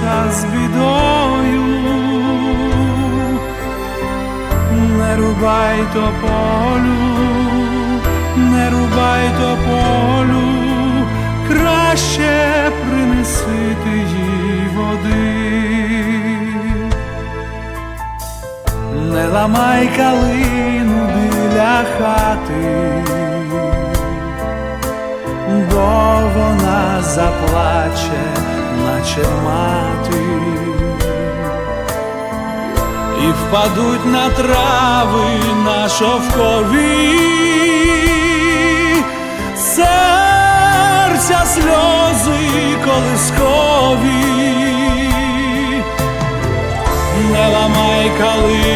зустрінешся з бідою, не рубай тополю, не рубай тополю, краще принеси ти їй води. Не ламай калину біля хати, заплаче, наче мати, і впадуть на трави на шовкові, серця сльози колискові. Не ламай калину,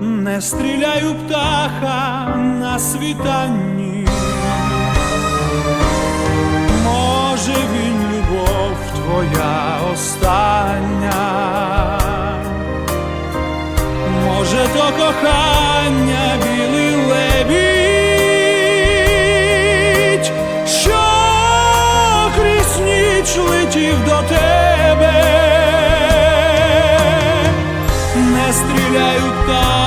не стріляю птаха на світанні. Може він любов твоя остання, може то кохання білий лебідь, що крізь летів до тебе не стріляй у птаха,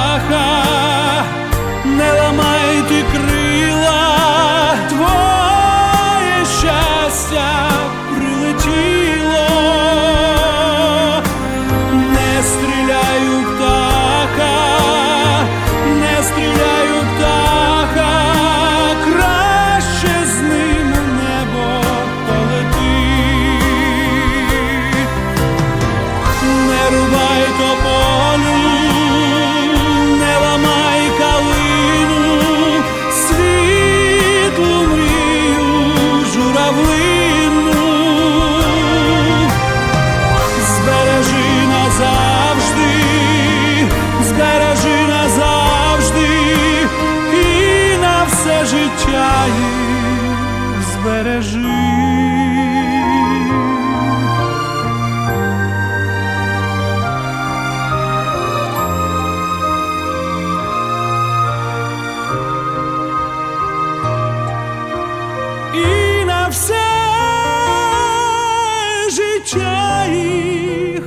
їх збережи. і на все життя їх.